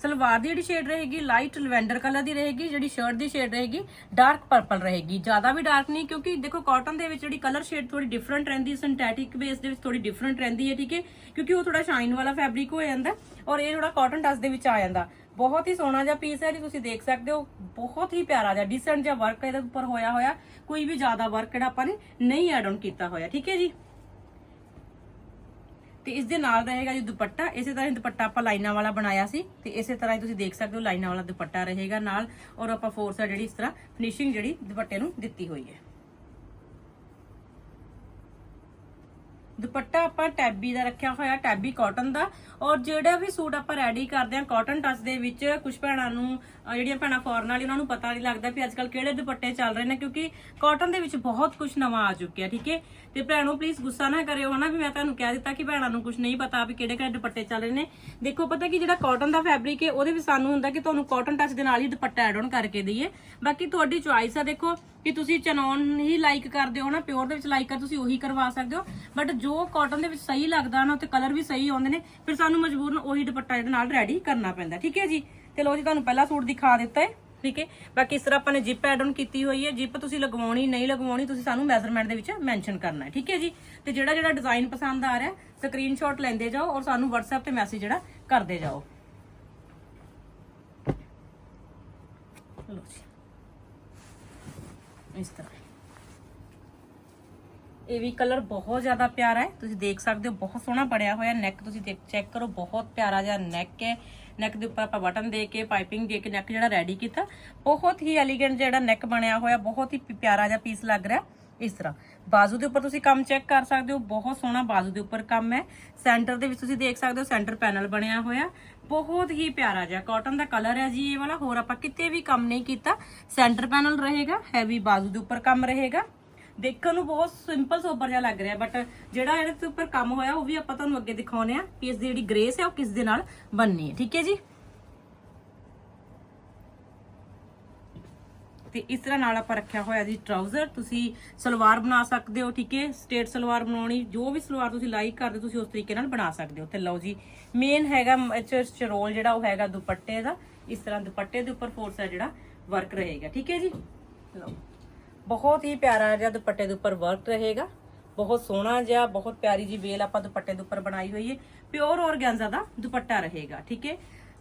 ਸਲਵਾਰ ਦੀ ਜਿਹੜੀ ਸ਼ੇਡ ਰਹੇਗੀ ਲਾਈਟ ਲਵੈਂਡਰ ਕਲਰ ਦੀ ਰਹੇਗੀ, ਜਿਹੜੀ ਸ਼ਰਟ ਦੀ ਸ਼ੇਡ ਰਹੇਗੀ ਡਾਰਕ ਪਰਪਲ ਰਹੇਗੀ। ਜ਼ਿਆਦਾ ਵੀ ਡਾਰਕ ਨਹੀਂ, ਕਿਉਂਕਿ ਦੇਖੋ ਕਾਟਨ ਦੇ ਵਿੱਚ ਜਿਹੜੀ ਕਲਰ ਸ਼ੇਡ ਥੋੜੀ ਡਿਫਰੈਂਟ ਰਹਿੰਦੀ ਸਿੰਥੈਟਿਕ ਬੇਸ ਦੇ ਵਿੱਚ ਥੋੜੀ ਡਿਫਰੈਂਟ ਰਹਿੰਦੀ ਹੈ, ਠੀਕ ਹੈ? ਕਿਉਂਕਿ ਉਹ ਥੋੜਾ ਸ਼ਾਈਨ ਵਾਲਾ ਫੈਬਰਿਕ ਹੋ ਜਾਂਦਾ ਔਰ ਇਹ ਥੋੜਾ ਕਾਟਨ ਡਸ ਦੇ ਵਿੱਚ ਆ ਜਾਂਦਾ। ਬਹੁਤ ਹੀ ਸੋਹਣਾ ਜਿਹਾ ਪੀਸ ਹੈ ਜੀ, ਤੁਸੀਂ ਦੇਖ ਸਕਦੇ ਹੋ। ਬਹੁਤ ਹੀ ਪਿਆਰਾ ਜਿਹਾ ਡਿਸੈਂਟ ਜਿਹਾ ਵਰਕ ਇਹਦੇ ਉੱਪਰ ਹੋਇਆ ਹੋਇਆ। ਕੋਈ ਵੀ ਜ਼ਿਆਦਾ ਵਰਕ ਜਿਹੜਾ ਆਪਾਂ ਨੇ ਨਹੀਂ ਐਡ ਆਨ ਕੀਤਾ ਹੋਇਆ, ਠੀਕ ਹੈ ਜੀ? ਤੇ ਇਸ ਦੇ ਨਾਲ ਰਹੇਗਾ ਜੀ ਦੁਪੱਟਾ, ਇਸੇ ਤਰ੍ਹਾਂ ਹੀ ਦੁਪੱਟਾ ਆਪਾਂ ਲਾਈਨਾਂ ਵਾਲਾ ਬਣਾਇਆ ਸੀ, ਤੇ ਇਸੇ ਤਰ੍ਹਾਂ ਹੀ ਤੁਸੀਂ ਦੇਖ ਸਕਦੇ ਹੋ ਲਾਈਨਾਂ ਵਾਲਾ ਦੁਪੱਟਾ ਰਹੇਗਾ ਨਾਲ, ਔਰ ਆਪਾਂ ਫੋਰ ਸਾਈਡ ਜਿਹੜੀ ਇਸ ਤਰ੍ਹਾਂ ਫਿਨਿਸ਼ਿੰਗ ਜਿਹੜੀ ਦੁਪੱਟੇ ਨੂੰ ਦਿੱਤੀ ਹੋਈ ਹੈ। ਦੁਪੱਟਾ ਆਪਾਂ ਟੈਬੀ ਦਾ ਰੱਖਿਆ ਹੋਇਆ, ਟੈਬੀ ਕਾਟਨ ਦਾ। ਔਰ ਜਿਹੜਾ ਵੀ ਸੂਟ ਆਪਾਂ ਰੈਡੀ ਕਰਦੇ ਆ ਕਾਟਨ ਟੱਚ ਦੇ ਵਿੱਚ ਕੁਝ ਭੈਣਾਂ ਨੂੰ ਜਿਹੜੀਆਂ ਭੈਣਾਂ ਫੋਰਨ ਵਾਲੀ, ਉਹਨਾਂ ਨੂੰ ਪਤਾ ਨਹੀਂ ਲੱਗਦਾ ਵੀ ਅੱਜਕੱਲ ਕਿਹੜੇ ਦੁਪੱਟੇ ਚੱਲ ਰਹੇ ਨੇ, ਕਿਉਂਕਿ ਕਾਟਨ ਦੇ ਵਿੱਚ ਬਹੁਤ ਕੁਝ ਨਵਾਂ ਆ ਚੁੱਕਿਆ, ਠੀਕ ਹੈ? ਤੇ ਭੈਣੋ ਪਲੀਜ਼ ਗੁੱਸਾ ਨਾ ਕਰਿਓ, ਹਨਾ? ਵੀ ਮੈਂ ਤੁਹਾਨੂੰ ਕਹਿ ਦਿੱਤਾ ਕਿ ਭੈਣਾਂ ਨੂੰ ਕੁਝ ਨਹੀਂ ਪਤਾ ਵੀ ਕਿਹੜੇ ਕਿਹੜੇ ਦੁਪੱਟੇ ਚੱਲ ਰਹੇ ਨੇ। ਦੇਖੋ, ਪਤਾ ਕਿ ਜਿਹੜਾ ਕਾਟਨ ਦਾ ਫੈਬਰਿਕ ਹੈ, ਉਹਦੇ ਵਿੱਚ ਸਾਨੂੰ ਹੁੰਦਾ ਕਿ ਤੁਹਾਨੂੰ ਕਾਟਨ ਟੱਚ ਦੇ ਨਾਲ ਹੀ ਦੁਪੱਟਾ ਐਡ ਆਨ ਕਰਕੇ ਦਈਏ। ਬਾਕੀ ਤੁਹਾਡੀ ਚੁਆਇਸ ਆ, ਦੇਖੋ, ਕਿ ਤੁਸੀਂ ਚਨੌਨ ਹੀ ਲਾਈਕ ਕਰਦੇ ਹੋ ਨਾ ਪਿਓਰ ਦੇ ਵਿੱਚ ਲਾਈਕ ਕਰ ਤੁਸੀਂ ਉਹੀ ਕਰਵਾ ਸਕਦੇ ਹੋ। ਬਟ ਜੋ ਕਾਟਨ ਦੇ ਵਿੱਚ ਸਹੀ ਲੱਗਦਾ ਨਾ ਤੇ ਕਲਰ ਵੀ ਸਹੀ ਆਉਂਦੇ ਨੇ, ਫਿਰ ਸਾਨੂੰ ਮਜਬੂਰਨ ਉਹੀ ਦੁਪੱਟਾ ਇਹਦੇ ਨਾਲ ਰੈਡੀ ਕਰਨਾ ਪੈਂਦਾ, ਠੀਕ ਹੈ ਜੀ? ਤੇ ਲੋ ਜੀ, ਤੁਹਾਨੂੰ ਪਹਿਲਾ ਸੂਟ ਦਿਖਾ ਦਿੱਤਾ ਹੈ, ਠੀਕ ਹੈ? ਬਾਕੀ ਇਸ ਤਰ੍ਹਾਂ ਆਪਾਂ ਨੇ ਜਿਪ ਐਡ ਆਨ ਕੀਤੀ ਹੋਈ ਹੈ ਜਿਪ ਤੁਸੀਂ ਲਗਵਾਉਣੀ, ਨਹੀਂ ਲਗਵਾਉਣੀ, ਤੁਸੀਂ ਸਾਨੂੰ ਮੈਜ਼ਰਮੈਂਟ ਦੇ ਵਿੱਚ ਮੈਂਸ਼ਨ ਕਰਨਾ ਹੈ, ਠੀਕ ਹੈ ਜੀ? ਤੇ ਜਿਹੜਾ ਜਿਹੜਾ ਡਿਜ਼ਾਈਨ ਪਸੰਦ ਆ ਰਿਹਾ ਸਕਰੀਨਸ਼ਾਟ ਲੈਂਦੇ ਜਾਓ ਔਰ ਸਾਨੂੰ WhatsApp ਤੇ ਮੈਸੇਜ ਜਿਹੜਾ ਕਰਦੇ ਜਾਓ। ਲੋ ਜੀ। ਇਸ ਤਰ੍ਹਾਂ। ਇਹ ਵੀ ਕਲਰ ਬਹੁਤ ਜ਼ਿਆਦਾ ਪਿਆਰਾ ਹੈ। ਤੁਸੀਂ ਦੇਖ ਸਕਦੇ ਹੋ, ਬਹੁਤ ਸੋਹਣਾ ਬਣਿਆ ਹੋਇਆ ਨੈਕ ਤੁਸੀਂ ਦੇਖ ਚੈੱਕ ਕਰੋ, ਬਹੁਤ ਪਿਆਰਾ ਜਿਹਾ ਨੈਕ ਹੈ। ਨੈਕ ਦੇ ਉੱਪਰ ਆਪਾਂ ਬਟਨ ਦੇ ਕੇ ਪਾਈਪਿੰਗ ਦੇ ਕੇ ਨੈਕ ਜਿਹੜਾ ਰੈਡੀ ਕੀਤਾ। ਬਹੁਤ ਹੀ ਐਲੀਗੈਂਟ ਜਿਹੜਾ ਨੈਕ ਬਣਿਆ ਹੋਇਆ, ਬਹੁਤ ਹੀ ਪਿਆਰਾ ਜਿਹਾ ਪੀਸ ਲੱਗ ਰਿਹਾ ਇਸ ਤਰ੍ਹਾਂ। ਬਾਜ਼ੂ ਦੇ ਉੱਪਰ ਤੁਸੀਂ ਕੰਮ ਚੈੱਕ ਕਰ ਸਕਦੇ ਹੋ, ਬਹੁਤ ਸੋਹਣਾ ਬਾਜ਼ੂ ਦੇ ਉੱਪਰ ਕੰਮ ਹੈ। ਸੈਂਟਰ ਦੇ ਵਿੱਚ ਤੁਸੀਂ ਦੇਖ ਸਕਦੇ ਹੋ ਸੈਂਟਰ ਪੈਨਲ ਬਣਿਆ ਹੋਇਆ। ਬਹੁਤ ਹੀ ਪਿਆਰਾ ਜਿਹਾ। ਕਾਟਨ ਦਾ ਕਲਰ ਹੈ ਜੀ ਇਹ ਵਾਲਾ, ਹੋਰ ਆਪਾਂ ਕਿਤੇ ਵੀ ਕੰਮ ਨਹੀਂ ਕੀਤਾ। ਸੈਂਟਰ ਪੈਨਲ ਰਹੇਗਾ ਹੈਵੀ ਬਾਜ਼ੂ ਦੇ ਉੱਪਰ ਕੰਮ ਰਹੇਗਾ। ਦੇਖਣ ਨੂੰ ਬਹੁਤ ਸਿੰਪਲ ਸੋਬਰ ਜਿਹਾ ਲੱਗ ਰਿਹਾ ਬਟ ਜਿਹੜਾ ਇਹਦੇ ਤੇ ਉੱਪਰ ਕੰਮ ਹੋਇਆ ਉਹ ਵੀ ਆਪਾਂ ਤੁਹਾਨੂੰ ਅੱਗੇ ਦਿਖਾਉਨੇ ਆ ਕਿ ਇਸ ਦੀ ਜਿਹੜੀ ਗ੍ਰੇਸ ਹੈ ਉਹ ਕਿਸ ਦੇ ਨਾਲ ਬਣਨੀ ਹੈ ਠੀਕ ਹੈ ਜੀ? ਤੇ ਇਸ ਤਰ੍ਹਾਂ ਨਾਲ ਆਪਾਂ ਰੱਖਿਆ ਹੋਇਆ ਜੀ ਟਰਾਊਜ਼ਰ ਤੁਸੀਂ ਸਲਵਾਰ ਬਣਾ ਸਕਦੇ ਹੋ ਠੀਕ ਹੈ? ਸਟੇਟ ਸਲਵਾਰ ਬਣਾਉਣੀ ਜੋ ਵੀ ਸਲਵਾਰ ਤੁਸੀਂ ਲਾਈਕ ਕਰਦੇ ਹੋ, ਤੁਸੀਂ ਉਸ ਤਰੀਕੇ ਨਾਲ ਬਣਾ ਸਕਦੇ ਹੋ। ਤੇ ਲਓ ਜੀ ਮੇਨ ਹੈਗਾ ਚਰੋਲ ਜਿਹੜਾ ਉਹ ਹੈਗਾ ਦੁਪੱਟੇ ਦਾ। ਇਸ ਤਰ੍ਹਾਂ ਦੁਪੱਟੇ ਦੇ ਉੱਪਰ ਫੋਰਸ ਹੈ ਜਿਹੜਾ ਵਰਕ ਰਹੇਗਾ ਠੀਕ ਹੈ ਜੀ? ਲਓ। ਬਹੁਤ ਹੀ ਪਿਆਰਾ ਜਿਹਾ ਦੁਪੱਟੇ ਦੇ ਉੱਪਰ ਵਰਕ ਰਹੇਗਾ। ਬਹੁਤ ਸੋਹਣਾ ਜਿਹਾ, ਬਹੁਤ ਪਿਆਰੀ ਜੀ ਵੇਲ ਆਪਾਂ ਦੁਪੱਟੇ ਦੇ ਉੱਪਰ ਬਣਾਈ ਹੋਈ ਹੈ। ਪਿਓਰ ਔਰਗੈਂਜ਼ਾ ਦਾ ਦੁਪੱਟਾ ਰਹੇਗਾ, ਠੀਕ ਹੈ?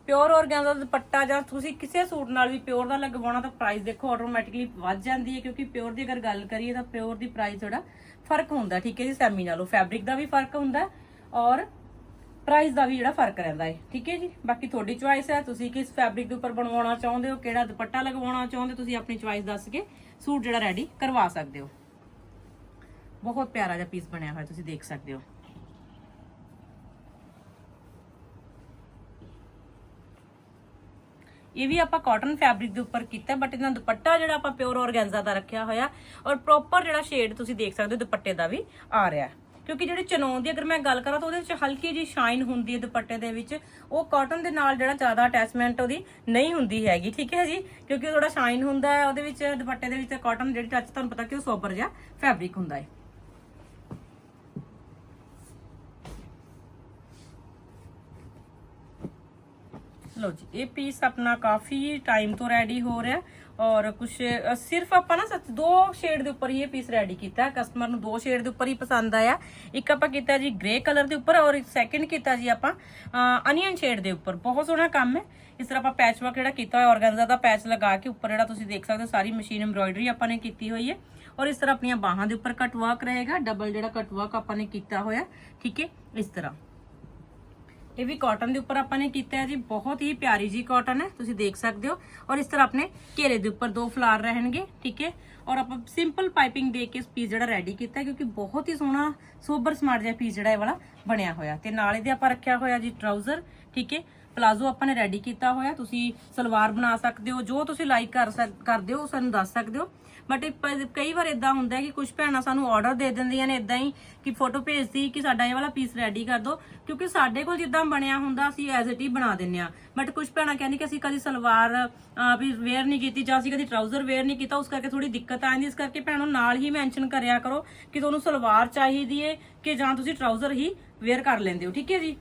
ਪਿਓਰ ਔਰਗੈਂਜ਼ਾ ਦਾ ਦੁਪੱਟਾ ਜਾਂ ਤੁਸੀਂ ਕਿਸੇ ਸੂਟ ਨਾਲ ਵੀ ਪਿਓਰ ਦਾ ਲਗਵਾਉਣਾ ਤਾਂ ਪ੍ਰਾਈਸ ਦੇਖੋ ਆਟੋਮੈਟਿਕਲੀ ਵੱਧ ਜਾਂਦੀ ਹੈ ਕਿਉਂਕਿ ਪਿਓਰ ਦੀ ਅਗਰ ਗੱਲ ਕਰੀਏ ਤਾਂ ਪਿਓਰ ਦੀ ਪ੍ਰਾਈਸ ਥੋੜਾ ਫ਼ਰਕ ਹੁੰਦਾ, ਠੀਕ ਹੈ ਜੀ? ਸੈਮੀ ਨਾਲੋਂ ਫੈਬਰਿਕ ਦਾ ਵੀ ਫ਼ਰਕ ਹੁੰਦਾ ਔਰ ਪ੍ਰਾਈਸ ਦਾ ਵੀ ਜਿਹੜਾ ਫ਼ਰਕ ਰਹਿੰਦਾ ਹੈ ਠੀਕ ਹੈ ਜੀ? ਬਾਕੀ ਤੁਹਾਡੀ ਚੁਆਇਸ ਹੈ ਤੁਸੀਂ ਕਿਸ ਫੈਬਰਿਕ ਦੇ ਉੱਪਰ ਬਣਵਾਉਣਾ ਚਾਹੁੰਦੇ ਹੋ ਕਿਹੜਾ ਦੁਪੱਟਾ ਲਗਵਾਉਣਾ ਚਾਹੁੰਦੇ ਹੋ, ਤੁਸੀਂ ਆਪਣੀ ਚੁਆਇਸ ਦੱਸ ਕੇ ਸੂਟ ਜਿਹੜਾ ਰੈਡੀ ਕਰਵਾ ਸਕਦੇ ਹੋ। ਬਹੁਤ ਪਿਆਰਾ ਜਿਹਾ ਪੀਸ ਬਣਿਆ ਹੋਇਆ ਤੁਸੀਂ ਦੇਖ ਸਕਦੇ ਹੋ। ਇਹ ਵੀ ਆਪਾਂ ਕਾਟਨ ਫੈਬਰਿਕ ਦੇ ਉੱਪਰ ਕੀਤਾ ਬਟ ਇਹਨਾਂ ਦੁਪੱਟਾ ਜਿਹੜਾ ਆਪਾਂ ਪਿਓਰ ਔਰਗੈਂਜ਼ਾ ਦਾ ਰੱਖਿਆ ਹੋਇਆ ਔਰ ਪ੍ਰੋਪਰ ਜਿਹੜਾ ਸ਼ੇਡ ਤੁਸੀਂ ਦੇਖ ਸਕਦੇ ਹੋ ਦੁਪੱਟੇ ਦਾ ਵੀ ਆ ਰਿਹਾ। ਹੈ। ਕਿਉਂਕਿ ਜਿਹੜੀ ਚਨੌਨ ਦੀ ਅਗਰ ਮੈਂ ਗੱਲ ਕਰਾਂ ਤਾਂ ਉਹਦੇ ਵਿੱਚ ਹਲਕੀ ਜੀ ਸ਼ਾਈਨ ਹੁੰਦੀ ਹੈ ਦੁਪੱਟੇ ਦੇ ਵਿੱਚ। ਉਹ ਕਾਟਨ ਦੇ ਨਾਲ ਜਿਹੜਾ ਜ਼ਿਆਦਾ ਅਟੈਚਮੈਂਟ ਉਹਦੀ ਨਹੀਂ ਹੁੰਦੀ ਹੈਗੀ, ਠੀਕ ਹੈ ਜੀ? ਕਿਉਂਕਿ ਥੋੜਾ ਸ਼ਾਈਨ ਹੁੰਦਾ ਹੈ, ਉਹਦੇ ਵਿੱਚ ਦੁਪੱਟੇ ਦੇ ਵਿੱਚ ਕਾਟਨ ਜਿਹੜੀ ਟੱਚ ਤੁਹਾਨੂੰ ਪਤਾ ਕਿ ਉਹ ਸੋਬਰ ਜਿਹਾ ਫੈਬਰਿਕ ਹੁੰਦਾ ਹੈ। ਲਓ ਜੀ, ਇਹ ਪੀਸ ਆਪਣਾ ਕਾਫੀ ਟਾਈਮ ਤੋਂ ਰੈਡੀ ਹੋ ਰਿਹਾ ਔਰ ਕੁਝ ਸਿਰਫ ਆਪਾਂ ਨਾ ਸੱਚ ਦੋ ਸ਼ੇਡ ਦੇ ਉੱਪਰ ਹੀ ਇਹ ਪੀਸ ਰੈਡੀ ਕੀਤਾ। ਕਸਟਮਰ ਨੂੰ ਦੋ ਸ਼ੇਡ ਦੇ ਉੱਪਰ ਹੀ ਪਸੰਦ ਆਇਆ। ਇੱਕ ਆਪਾਂ ਕੀਤਾ ਜੀ ਗ੍ਰੇ ਕਲਰ ਦੇ ਉੱਪਰ ਔਰ ਸੈਕਿੰਡ ਕੀਤਾ ਜੀ ਆਪਾਂ ਅਨੀਅਨ ਸ਼ੇਡ ਦੇ ਉੱਪਰ। ਬਹੁਤ ਸੋਹਣਾ ਕੰਮ ਹੈ। ਇਸ ਤਰ੍ਹਾਂ ਆਪਾਂ ਪੈਚ ਵਰਕ ਜਿਹੜਾ ਕੀਤਾ ਹੋਇਆ ਆਰਗੈਂਜ਼ਾ ਦਾ ਪੈਚ ਲਗਾ ਕੇ ਉੱਪਰ ਜਿਹੜਾ ਤੁਸੀਂ ਦੇਖ ਸਕਦੇ ਹੋ, ਸਾਰੀ ਮਸ਼ੀਨ ਐਮਬ੍ਰੋਇਡਰੀ ਆਪਾਂ ਨੇ ਕੀਤੀ ਹੋਈ ਹੈ। ਔਰ ਇਸ ਤਰ੍ਹਾਂ ਆਪਣੀਆਂ ਬਾਹਾਂ ਦੇ ਉੱਪਰ ਕਟ ਵਰਕ ਰਹੇਗਾ। ਡਬਲ ਜਿਹੜਾ ਕਟ ਵਰਕ ਆਪਾਂ ਨੇ ਕੀਤਾ ਹੋਇਆ। ਠੀਕ ਹੈ? ਇਸ ਤਰ੍ਹਾਂ। ਇਹ ਵੀ ਕਾਟਨ ਦੇ ਉੱਪਰ ਆਪਾਂ ਨੇ ਕੀਤਾ ਹੈ ਜੀ, ਬਹੁਤ ਹੀ ਪਿਆਰੀ ਜੀ ਕਾਟਨ ਹੈ, ਤੁਸੀਂ ਦੇਖ ਸਕਦੇ ਹੋ। ਔਰ ਇਸ ਤਰ੍ਹਾਂ ਆਪਣੇ ਘੇਰੇ ਦੇ ਉੱਪਰ ਦੋ ਫਲਾਰ ਰਹਿਣਗੇ, ਠੀਕ ਹੈ? ਔਰ ਆਪਾਂ ਸਿੰਪਲ ਪਾਈਪਿੰਗ ਦੇ ਕੇ ਇਸ ਪੀਸ ਜਿਹੜਾ ਰੈਡੀ ਕੀਤਾ ਕਿਉਂਕਿ ਬਹੁਤ ਹੀ ਸੋਹਣਾ ਸੋਬਰ ਸਮਾਰਟ ਜਿਹਾ ਪੀਸ ਜਿਹੜਾ ਇਹ ਵਾਲਾ ਬਣਿਆ ਹੋਇਆ। ਤੇ ਨਾਲ ਇਹਦੇ ਆਪਾਂ ਰੱਖਿਆ ਹੋਇਆ ਜੀ ਟਰਾਊਜ਼ਰ ਠੀਕ ਹੈ? ਪਲਾਜ਼ੋ ਆਪਾਂ ਨੇ ਰੈਡੀ ਕੀਤਾ ਹੋਇਆ, ਤੁਸੀਂ ਸਲਵਾਰ ਬਣਾ ਸਕਦੇ ਹੋ, ਜੋ ਤੁਸੀਂ ਲਾਈਕ ਕਰ ਸਕ- ਕਰਦੇ ਹੋ, ਉਹ ਸਾਨੂੰ ਦੱਸ ਸਕਦੇ ਹੋ। ਬਟ ਕਈ ਵਾਰ ਇਦਾਂ ਹੁੰਦਾ ਹੈ ਕਿ ਕੁਝ ਭੈਣਾਂ ਸਾਨੂੰ ਆਰਡਰ ਦੇ ਦਿੰਦੀਆਂ ਨੇ ਇਦਾਂ ਹੀ ਕਿ ਫੋਟੋ ਭੇਜਦੀ ਕਿ ਸਾਡਾ ਇਹ ਵਾਲਾ ਪੀਸ ਰੈਡੀ ਕਰ ਦਿਓ। ਕਿਉਂਕਿ ਸਾਡੇ ਕੋਲ ਜਿੱਦਾਂ ਬਣਿਆ ਹੁੰਦਾ ਅਸੀਂ ਐਜ਼ ਇਟ ਹੀ ਬਣਾ ਦਿੰਨੇ ਆ ਬਟ ਕੁਝ ਭੈਣਾਂ ਕਹਿੰਦੀ ਕਿ ਅਸੀਂ ਕਦੀ ਸਲਵਾਰ ਅਹ, ਵੀ ਵੇਅਰ ਨਹੀਂ ਕੀਤੀ ਜਾਂ ਅਸੀਂ ਕਦੀ ਟਰਾਊਜ਼ਰ ਵੇਅਰ ਨਹੀਂ ਕੀਤਾ ਉਸ ਕਰਕੇ ਥੋੜੀ ਦਿੱਕਤ ਆ ਜਾਂਦੀ ਇਸ ਕਰਕੇ ਭੈਣੋ ਨਾਲ ਹੀ ਮੈਂਸ਼ਨ ਕਰਿਆ ਕਰੋ ਕਿ ਤੁਹਾਨੂੰ ਸਲਵਾਰ ਚਾਹੀਦੀ ਏ ਕਿ ਜਾਂ ਤੁਸੀਂ ਟਰਾਊਜ਼ਰ ਹੀ ਵੇਅਰ ਕਰ ਲੈਂਦੇ ਹੋ। ਠੀਕ ਹੈ ਜੀ?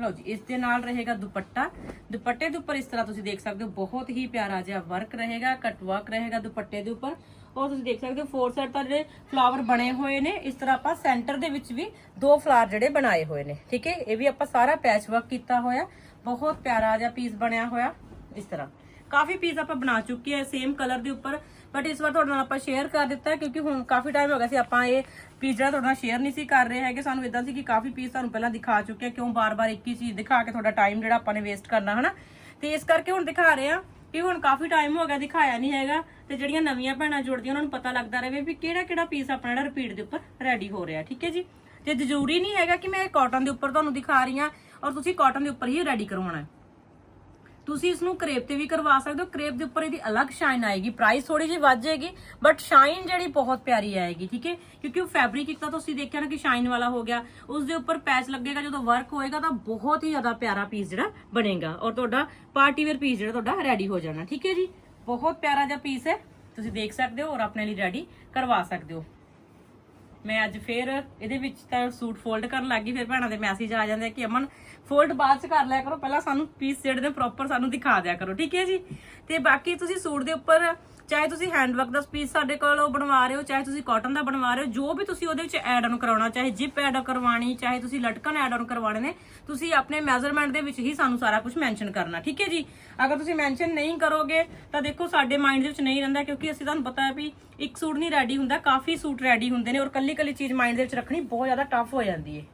ਲਓ ਜੀ, ਇਸ ਦੇ ਨਾਲ ਰਹੇਗਾ ਦੁਪੱਟਾ। ਦੁਪੱਟੇ ਦੇ ਉੱਪਰ ਇਸ ਤਰ੍ਹਾਂ ਤੁਸੀਂ ਦੇਖ ਸਕਦੇ ਹੋ, ਬਹੁਤ ਹੀ ਪਿਆਰਾ ਜਿਹਾ ਵਰਕ ਰਹੇਗਾ ਕਟ ਵਰਕ ਰਹੇਗਾ ਦੁਪੱਟੇ ਦੇ ਉੱਪਰ। ਔਰ ਤੁਸੀਂ ਦੇਖ ਸਕਦੇ ਹੋ ਫੋਰ ਸਾਈਡ ਤਾਂ ਜਿਹੜੇ ਫਲਾਵਰ ਬਣੇ ਹੋਏ ਨੇ, ਇਸ ਤਰ੍ਹਾਂ ਆਪਾਂ ਸੈਂਟਰ ਦੇ ਵਿੱਚ ਵੀ ਦੋ ਫਲਾਵਰ ਜਿਹੜੇ ਬਣਾਏ ਹੋਏ ਨੇ, ਠੀਕ ਹੈ? ਇਹ ਵੀ ਆਪਾਂ ਸਾਰਾ ਪੈਚ ਵਰਕ ਕੀਤਾ ਹੋਇਆ, ਬਹੁਤ ਪਿਆਰਾ ਜਿਹਾ ਪੀਸ ਬਣਿਆ ਹੋਇਆ, ਇਸ ਤਰ੍ਹਾਂ। ਕਾਫੀ ਪੀਸ ਆਪਾਂ ਬਣਾ ਚੁੱਕੇ ਆ ਸੇਮ ਕਲਰ ਦੇ ਉੱਪਰ। ਬਟ ਇਸ ਵਾਰ ਤੁਹਾਡੇ ਨਾਲ ਆਪਾਂ ਸ਼ੇਅਰ ਕਰ ਦਿੱਤਾ ਕਿਉਂਕਿ ਹੁਣ ਕਾਫੀ ਟਾਈਮ ਹੋ ਗਿਆ ਸੀ, ਆਪਾਂ ਇਹ ਪੀਸ ਜਿਹੜਾ ਤੁਹਾਡੇ ਨਾਲ ਸ਼ੇਅਰ ਨਹੀਂ ਸੀ ਕਰ ਰਹੇ ਹੈਗੇ। ਸਾਨੂੰ ਇਦਾਂ ਸੀ ਕਿ ਕਾਫੀ ਪੀਸ ਤੁਹਾਨੂੰ ਪਹਿਲਾਂ ਦਿਖਾ ਚੁੱਕੇ ਆ ਕਿਉਂ ਬਾਰ-ਬਾਰ ਇੱਕ ਹੀ ਚੀਜ਼ ਦਿਖਾ ਕੇ ਤੁਹਾਡਾ ਟਾਈਮ ਜਿਹੜਾ ਆਪਾਂ ਨੇ ਵੇਸਟ ਕਰਨਾ, ਹਨਾ? ਤੇ ਇਸ ਕਰਕੇ ਹੁਣ ਦਿਖਾ ਰਹੇ ਆ ਕਿ ਹੁਣ ਕਾਫੀ ਟਾਈਮ ਹੋ ਗਿਆ, ਦਿਖਾਇਆ ਨਹੀਂ ਹੈਗਾ। ਤੇ ਜਿਹੜੀਆਂ ਨਵੀਆਂ ਭੈਣਾਂ ਜੁੜਦੀਆਂ, ਉਹਨਾਂ ਨੂੰ ਪਤਾ ਲੱਗਦਾ ਰਹੇ ਵੀ ਕਿਹੜਾ ਕਿਹੜਾ ਪੀਸ ਆਪਣਾ ਜਿਹੜਾ ਰਿਪੀਟ ਦੇ ਉੱਪਰ ਰੈਡੀ ਹੋ ਰਿਹਾ, ਠੀਕ ਹੈ ਜੀ? ਤੇ ਜ਼ਰੂਰੀ ਨਹੀਂ ਹੈਗਾ ਕਿ ਮੈਂ ਕਾਟਨ ਦੇ ਉੱਪਰ ਤੁਹਾਨੂੰ ਦਿਖਾ ਰਹੀ ਹਾਂ, ਔਰ ਤੁਸੀਂ ਕਾਟਨ ਦੇ ਉੱਪਰ ਹੀ ਰੈਡੀ ਕਰਵਾਉਣਾ ਹੈ। ਤੁਸੀਂ ਇਸ ਨੂੰ ਕਰੇਪ ਤੇ ਵੀ ਕਰਵਾ ਸਕਦੇ ਹੋ। ਕਰੇਪ ਦੇ ਉੱਪਰ ਇਹਦੀ ਅਲੱਗ ਸ਼ਾਈਨ ਆਏਗੀ। ਪ੍ਰਾਈਸ ਥੋੜੀ ਜਿਹੀ ਵੱਧ ਜਾਏਗੀ ਬਟ ਸ਼ਾਈਨ ਜਿਹੜੀ ਬਹੁਤ ਪਿਆਰੀ ਆਏਗੀ, ਠੀਕ ਹੈ? ਕਿਉਂਕਿ ਉਹ ਫੈਬਰਿਕ ਇੱਕ ਤਾਂ ਤੁਸੀਂ ਦੇਖਿਆ ਨਾ ਕਿ ਸ਼ਾਈਨ ਵਾਲਾ ਹੋ ਗਿਆ। ਉਸ ਦੇ ਉੱਪਰ ਪੈਚ ਲੱਗੇਗਾ, ਜਦੋਂ ਵਰਕ ਹੋਏਗਾ ਤਾਂ ਬਹੁਤ ਹੀ ਜ਼ਿਆਦਾ ਪਿਆਰਾ ਪੀਸ ਜਿਹੜਾ ਬਣੇਗਾ। ਔਰ ਤੁਹਾਡਾ ਪਾਰਟੀ ਵੇਅਰ ਪੀਸ ਜਿਹੜਾ ਤੁਹਾਡਾ ਰੈਡੀ ਹੋ ਜਾਣਾ, ਠੀਕ ਹੈ ਜੀ? ਬਹੁਤ ਪਿਆਰਾ ਜਿਹਾ ਪੀਸ ਹੈ। ਤੁਸੀਂ ਦੇਖ ਸਕਦੇ ਹੋ ਔਰ ਆਪਣੇ ਲਈ ਰੈਡੀ ਕਰਵਾ ਸਕਦੇ ਹੋ। ਮੈਂ ਅੱਜ ਫੇਰ ਇਹਦੇ ਵਿੱਚ ਤਾਂ ਸੂਟ ਫੋਲਡ ਕਰਨ ਲੱਗੀ ਫਿਰ ਭੈਣਾਂ ਦੇ ਮੈਸੇਜ ਆ ਜਾਂਦੇ ਆ ਕਿ ਅਮਨ ਫੋਲਡ ਬਾਅਦ ਚ ਕਰ ਲਿਆ ਕਰੋ, ਪਹਿਲਾਂ ਸਾਨੂੰ ਪੀਸ ਜਿਹੜੇ ਨੇ ਪ੍ਰੋਪਰ ਸਾਨੂੰ ਦਿਖਾ ਦਿਆ ਕਰੋ, ਠੀਕ ਹੈ ਜੀ? ਤੇ ਬਾਕੀ ਤੁਸੀਂ ਸੂਟ ਦੇ ਉੱਪਰ ਚਾਹੇ ਤੁਸੀਂ ਹੈਂਡਵਰਕ ਦਾ ਪੀਸ ਸਾਡੇ ਕੋਲੋਂ ਬਣਵਾ ਰਹੇ ਹੋ, ਚਾਹੇ ਤੁਸੀਂ ਕਾਟਨ ਦਾ ਬਣਵਾ ਰਹੇ ਹੋ, ਜੋ ਵੀ ਤੁਸੀਂ ਉਹਦੇ ਵਿੱਚ ਐਡ ਆਨ ਕਰਾਉਣਾ, ਚਾਹੇ ਜਿਪ ਐਡ ਕਰਵਾਣੀ ਚਾਹੇ ਤੁਸੀਂ ਲਟਕਣ ਐਡ ਆਨ ਕਰਵਾਣੇ ਨੇ, ਤੁਸੀਂ ਆਪਣੇ ਮੈਜ਼ਰਮੈਂਟ ਦੇ ਵਿੱਚ ਹੀ ਸਾਨੂੰ ਸਾਰਾ ਕੁਝ ਮੈਂਸ਼ਨ ਕਰਨਾ, ਠੀਕ ਹੈ ਜੀ? ਅਗਰ ਤੁਸੀਂ ਮੈਂਸ਼ਨ ਨਹੀਂ ਕਰੋਗੇ, ਤਾਂ ਦੇਖੋ ਸਾਡੇ ਮਾਈਂਡ ਦੇ ਵਿੱਚ ਨਹੀਂ ਰਹਿੰਦਾ, ਕਿਉਂਕਿ ਅਸੀਂ ਤੁਹਾਨੂੰ ਪਤਾ ਹੈ ਵੀ ਇੱਕ ਸੂਟ ਨਹੀਂ ਰੈਡੀ ਹੁੰਦਾ, ਕਾਫੀ ਸੂਟ ਰੈਡੀ ਹੁੰਦੇ ਨੇ ਔਰ ਕੱਲੀ ਕੱਲੀ ਚੀਜ਼ ਮਾਈਂਡ ਦੇ ਵਿੱਚ ਰੱਖਣੀ ਬਹੁਤ ਜ਼ਿਆਦਾ ਟਫ ਹੋ ਜਾਂਦੀ ਹੈ।